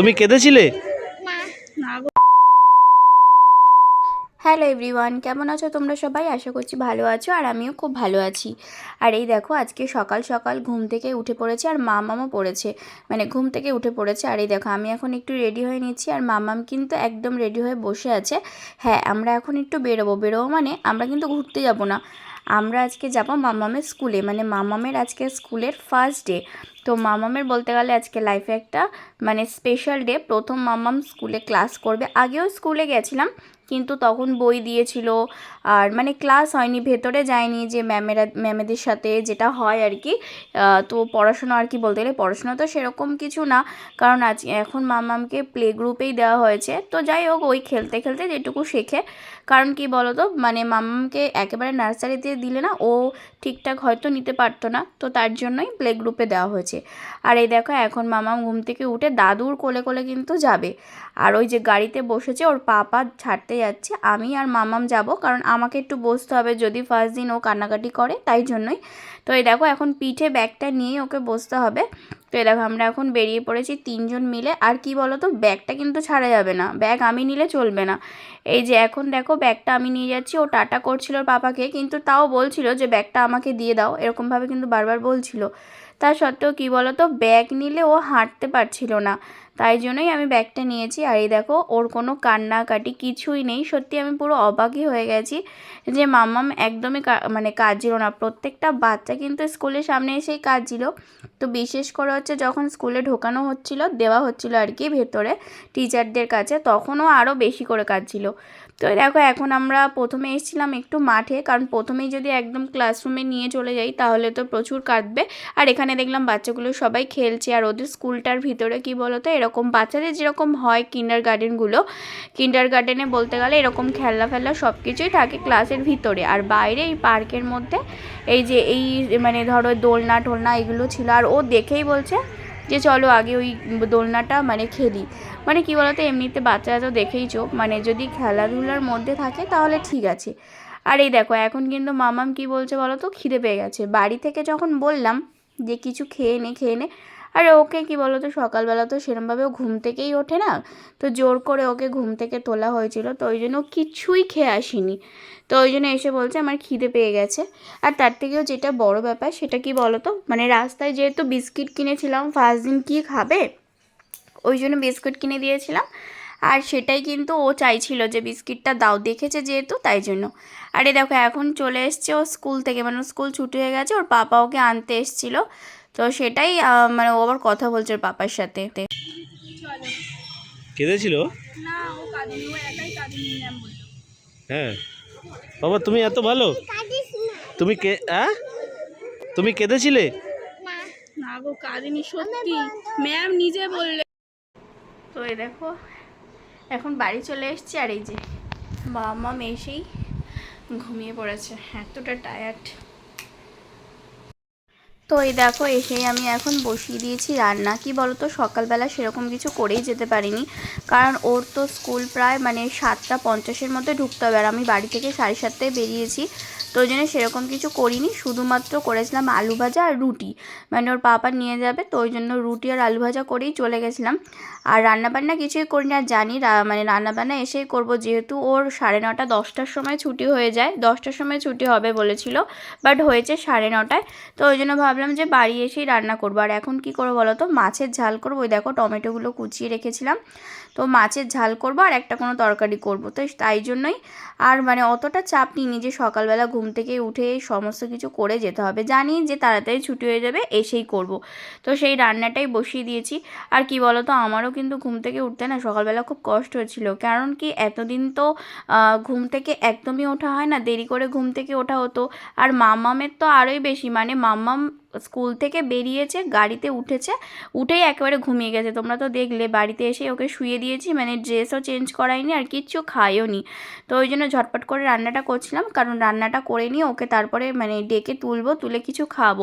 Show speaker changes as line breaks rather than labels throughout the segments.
তুমি কেঁদেছিলে?
Hello everyone কেমন আছো তোমরা সবাই? আশা করছি ভালো আছো আর আমিও খুব ভালো আছি। আর এই দেখো আজকে সকাল সকাল ঘুম থেকে উঠে পড়েছে আর মামামও পড়েছে। মানে ঘুম থেকে উঠে পড়েছে। আর এই দেখো আমি এখন একটু রেডি হয়ে নিচ্ছি আর মামাম কিন্তু একদম রেডি হয়ে বসে আছে। হ্যাঁ আমরা এখন একটু বেরোবো। বেরোবো মানে আমরা কিন্তু ঘুরতে যাব না। আমরা আজকে যাব মামামের স্কুলে। মানে মামামের আজকে স্কুলের ফার্স্ট ডে তো মামামের বলতে গেলে আজকে লাইফে একটা মানে স্পেশাল ডে প্রথম মামাম স্কুলে ক্লাস করবে। আগেও স্কুলে গেছিলাম। কিন্তু তখন বই দিয়েছিল। আর মানে ক্লাস হয়নি, ভেতরে যায়নি যে ম্যামেরা, ম্যামেদের সাথে যেটা হয় আর কি তো পড়াশোনা আর কি বলতে গেলে, পড়াশোনা তো সেরকম কিছু না। কারণ আজ, এখন মামামকে প্লে গ্রুপেই দেওয়া হয়েছে। তো যাই হোক, ওই খেলতে খেলতে যেটুকু শেখে। কারণ কি বলো তো মানে মামামকে একেবারে নার্সারিতে দিলে না, ও ঠিকঠাক হয়তো নিতে পারতো না। তো তার জন্যই প্লে গ্রুপে দেওয়া হয়েছে। আর এই দেখো, এখন মামাম ঘুম থেকে উঠে দাদুর কোলে কোলে কিন্তু যাবে। আর ওই যে গাড়িতে বসেছে, ওর পাপা ছাড়তে যাচ্ছে, আমি আর মামাম যাব। কারণ আমাকে একটু বসতে হবে যদি ফার্স্ট দিন ও কান্নাকাটি করে, তাই জন্যই। তো এই দেখো, এখন পিঠে ব্যাগটা নিয়েই ওকে বসতে হবে। তো এই দেখো, আমরা এখন বেরিয়ে পড়েছি তিনজন মিলে। আর কি বলো তো ব্যাগটা কিন্তু ছাড়া যাবে না। ব্যাগ আমি নিলে চলবে না। এই যে এখন দেখো, ব্যাগটা আমি নিয়ে যাচ্ছি। ও টাটা করছিল পাপাকে, কিন্তু তাও বলছিল যে, ব্যাগটা আমাকে দিয়ে দাও। এরকমভাবে কিন্তু বারবার বলছিল। তা সত্ত্বেও কী বলো তো ব্যাগ নিলে ও হাঁটতে পারছিল না। তাই জন্যই আমি ব্যাগটা নিয়েছি। আর এই দেখো, ওর কোনো কান্নাকাটি কিছুই নেই। সত্যি আমি পুরো অবাকই হয়ে গেছি যে মাম্মাম একদমই মানে কাঁদছিল না। প্রত্যেকটা বাচ্চা কিন্তু স্কুলের সামনে এসেই কাঁদছিল। তো বিশেষ করে হচ্ছে যখন স্কুলে ঢোকানো হচ্ছিল, দেওয়া হচ্ছিল আর কি ভেতরে টিচারদের কাছে, তখনও আরও বেশি করে কাঁদছিল। তো দেখো, এখন আমরা প্রথমে এসেছিলাম একটু মাঠে, কারণ প্রথমেই যদি একদম ক্লাসরুমে নিয়ে চলে যাই, তাহলে তো প্রচুর কাঁদবে। আর এখানে দেখলাম বাচ্চাগুলো সবাই খেলছে, আর ওদের স্কুলটার ভিতরে কি বলতো, এরকম বাচ্চাদের যেরকম হয় কিন্ডার গার্ডেনগুলো কিন্ডার গার্ডেনে বলতে গেলে এরকম খেলনা ফেলনা সব কিছুই থাকে ক্লাসের ভিতরে। আর বাইরে এই পার্কের মধ্যে এই যে এই মানে ধরো দোলনা টোলনা এগুলো ছিল, আর ও দেখেই বলছে যে চলো আগে ওই দোলনাটা মানে খেলি। মানে কি বলতো, এমনিতে বাচ্চারা তো দেখেইছো মানে যদি খেলাধুলার মধ্যে থাকে তাহলে ঠিক আছে। আর এই দেখো, এখন কিন্তু মামাম কি বলছে বলো তো খিদে পেয়ে গেছে। বাড়ি থেকে যখন বললাম যে কিছু খেয়ে নে খেয়ে নে, আর ওকে কি বলো তো সকালবেলা তো সেরমভাবে ঘুম থেকেই ওঠে না। তো জোর করে ওকে ঘুম থেকে তোলা হয়েছিল। তো ওই জন্য কিছুই খেয়ে আসেনি। তো ওই জন্য এসে বলছে, আমার খিদে পেয়ে গেছে। আর তার থেকেও যেটা বড় ব্যাপার, সেটা কি বলো তো মানে রাস্তায় যেহেতু বিস্কিট কিনেছিলাম, ফার্স্ট দিন কি খাবে? ওই জন্য বিস্কুট কিনে দিয়েছিলাম। আর সেটাই কিন্তু ও চাইছিল যে বিস্কিটটা দাও। দেখেছে যেহেতু তাই জন্য। আরে দেখো এখন চলে এসছে ও স্কুল থেকে। মানে ওর স্কুল ছুটি হয়ে গেছে ওর পাপা ওকে আনতে এসছিল। তো সেটাই মানে ও আবার কথা বলছে ওর পাপার সাথে।
কেঁদেছিল হ্যাঁ। বাবা তুমি এত ভালো। তুমি কে হ্যাঁ তুমি কেঁদেছিলে?
না গো কাঁদেনি সত্যি। ম্যাম নিজে বললে।
তো এই দেখো, এখন বাড়ি চলে এসছি আর এই যে বাবা মা এসেই ঘুমিয়ে পড়েছে, এতটা টায়ার্ড তো এই দেখো, এসেই আমি এখন বসিয়ে দিয়েছি রান্না। কি বলতো, সকালবেলা সেরকম কিছু করেই যেতে পারিনি। কারণ ওর তো স্কুল প্রায় মানে সাতটা পঞ্চাশের মধ্যে ঢুকতে হবে। আর আমি বাড়ি থেকে সাড়ে সাতটায় বেরিয়েছি। তো ওই জন্য সেরকম কিছু করিনি। শুধুমাত্র করেছিলাম আলু ভাজা আর রুটি। মানে ওর পাপা নিয়ে যাবে, তো ওই জন্য রুটি আর আলু ভাজা করেই চলে গেছিলাম। আর রান্নাবান্না কিছুই করি না জানি মানে রান্নাবান্না এসেই করব। যেহেতু ওর সাড়ে নটা, দশটার সময় ছুটি হয়ে যায়। দশটার সময় ছুটি হবে বলেছিল, বাট হয়েছে সাড়ে নটায়। তো ওই জন্য ভাবলাম যে বাড়ি এসেই রান্না করব। আর এখন কি করব বলো তো? মাছের ঝাল করব। ওই দেখো টমেটোগুলো কুচিয়ে রেখেছিলাম। তো মাছের ঝাল করব আর একটা কোনো তরকারি করব। তো তাই জন্যই আর মানে অতটা চাপ নিইনি যে সকালবেলা ঘুম থেকে উঠে সমস্ত কিছু করে যেতে হবে। জানি যে তাড়াতাড়ি ছুটি হয়ে যাবে, এসেই করব। তো সেই রান্নাটাই বসিয়ে দিয়েছি। আর কি বলো তো? আমারও কিন্তু ঘুম থেকে উঠতে না সকালবেলা খুব কষ্ট হচ্ছিল। কারণ কি এতদিন তো ঘুম থেকে একদমই ওঠা হয় না। দেরি করে ঘুম থেকে ওঠা হতো। আর মাম্মামের তো আরোই বেশি। মানে মাম্মাম স্কুল থেকে বেরিয়েছে, গাড়িতে উঠেছে, উঠেই একেবারে ঘুমিয়ে গেছে। তোমরা তো দেখলে, বাড়িতে এসে ওকে শুয়ে দিয়েছি মানে ড্রেসও চেঞ্জ করাইনি আর কিচ্ছু খাইও নি। তো ওই জন্য ঝটপট করে রান্নাটা করছিলাম, কারণ রান্নাটা করে নিয়ে ওকে তারপরে মানে ডেকে তুলবো, তুলে কিছু খাব।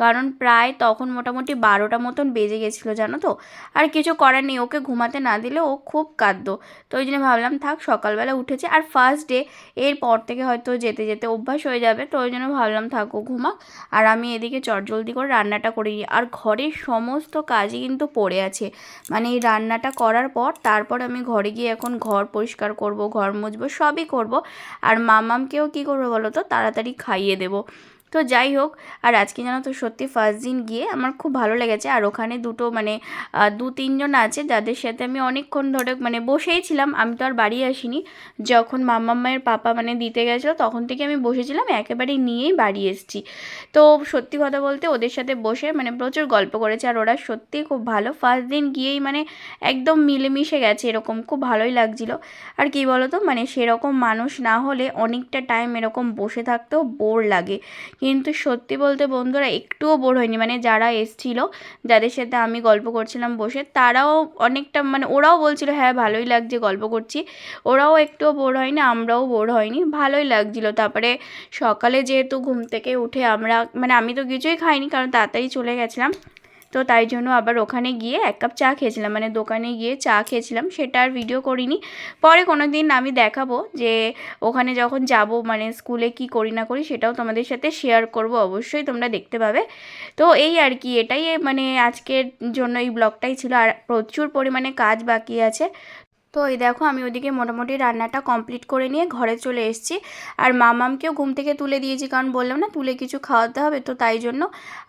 কারণ প্রায় তখন মোটামুটি বারোটা মতন বেজে গেছিল, জানো তো? আর কিছু করার নেই, ওকে ঘুমাতে না দিলে ও খুব কাঁদতো। তো ওই জন্য ভাবলাম, থাক, সকালবেলা উঠেছে। আর ফার্স্ট ডে এরপর থেকে হয়তো যেতে যেতে অভ্যাস হয়ে যাবে, তো ওই জন্য ভাবলাম, থাকো ঘুমাক। আর আমি এদিকে চট জলদি করে রান্নাটা করে নিই। আর ঘরের সমস্ত কাজই কিন্তু পড়ে আছে। মানে এই রান্নাটা করার পর তারপর আমি ঘরে গিয়ে এখন ঘর পরিষ্কার করব, ঘর মুছবো, সবই করব। আর মামামকেও কি করব বলো তো তাড়াতাড়ি খাইয়ে দেবো। তো যাই হোক, আর আজকে জানো তো সত্যি ফার্স্ট দিন গিয়ে আমার খুব ভালো লেগেছে। আর ওখানে দুটো মানে দু তিনজন আছে যাদের সাথে আমি অনেকক্ষণ ধরে মানে বসেই ছিলাম। আমি তো আর বাড়ি আসিনি। যখন মাম্মা মায়ের পাপা মানে দিতে গেছিল, তখন থেকে আমি বসেছিলাম একেবারে নিয়েই বাড়ি এসেছি। তো সত্যি কথা বলতে ওদের সাথে বসে মানে প্রচুর গল্প করেছে, আর ওরা সত্যিই খুব ভালো। ফার্স্ট দিন গিয়েই মানে একদম মিলেমিশে গেছে, এরকম খুব ভালোই লাগছিল। আর কি বলো তো মানে সেরকম মানুষ না হলে অনেকটা টাইম এরকম বসে থাকতেও বোর লাগে। কিন্তু সত্যি বলতে বন্ধুরা একটুও বোর হয়নি। মানে যারা এসছিল, যাদের সাথে আমি গল্প করছিলাম বসে, তারাও অনেকটা মানে ওরাও বলছিল হ্যাঁ ভালোই লাগছে গল্প করছি। ওরাও একটুও বোর হয়নি, আমরাও বোর হয়নি, ভালোই লাগছিল। তারপরে সকালে যেহেতু ঘুম থেকে উঠে আমরা মানে আমি তো কিছুই খাইনি, কারণ তাড়াতাড়ি চলে গেছিলাম। তো তাই জন্য আবার ওখানে গিয়ে এক কাপ চা খেয়েছিলাম। মানে দোকানে গিয়ে চা খেয়েছিলাম, সেটা আর ভিডিও করিনি। পরে কোনো দিন আমি দেখাবো যে ওখানে যখন যাব মানে স্কুলে কি করি না করি সেটাও তোমাদের সাথে শেয়ার করব, অবশ্যই তোমরা দেখতে পাবে। তো এই আর কি, এটাই মানে আজকের জন্য এই ব্লগটাই ছিল। আর প্রচুর পরিমাণে কাজ বাকি আছে। তো এই দেখো আমি ওদিকে মোটামুটি রান্নাটা কমপ্লিট করে নিয়ে ঘরে চলে এসেছি। আর মামামকেও ঘুম থেকে তুলে দিয়েছি, কারণ বললাম না তুলে কিছু খাওয়াতে হবে তো তাই জন্য।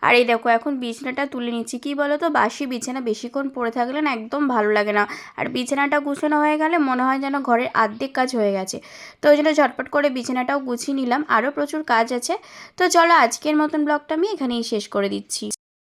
আর এই দেখো এখন বিছানাটা তুলে নিচ্ছি। কী বলো তো, বাসি বিছানা বেশিক্ষণ পড়ে থাকলে না একদম ভালো লাগে না। আর বিছানাটা গুছানো হয়ে গেলে মনে হয় যেন ঘরের আর্ধেক কাজ হয়ে গেছে। তো ওই জন্য ঝটপট করে বিছানাটাও গুছিয়ে নিলাম। আরও প্রচুর কাজ আছে। তো চলো আজকের মতন ব্লগটা আমি এখানেই শেষ করে দিচ্ছি।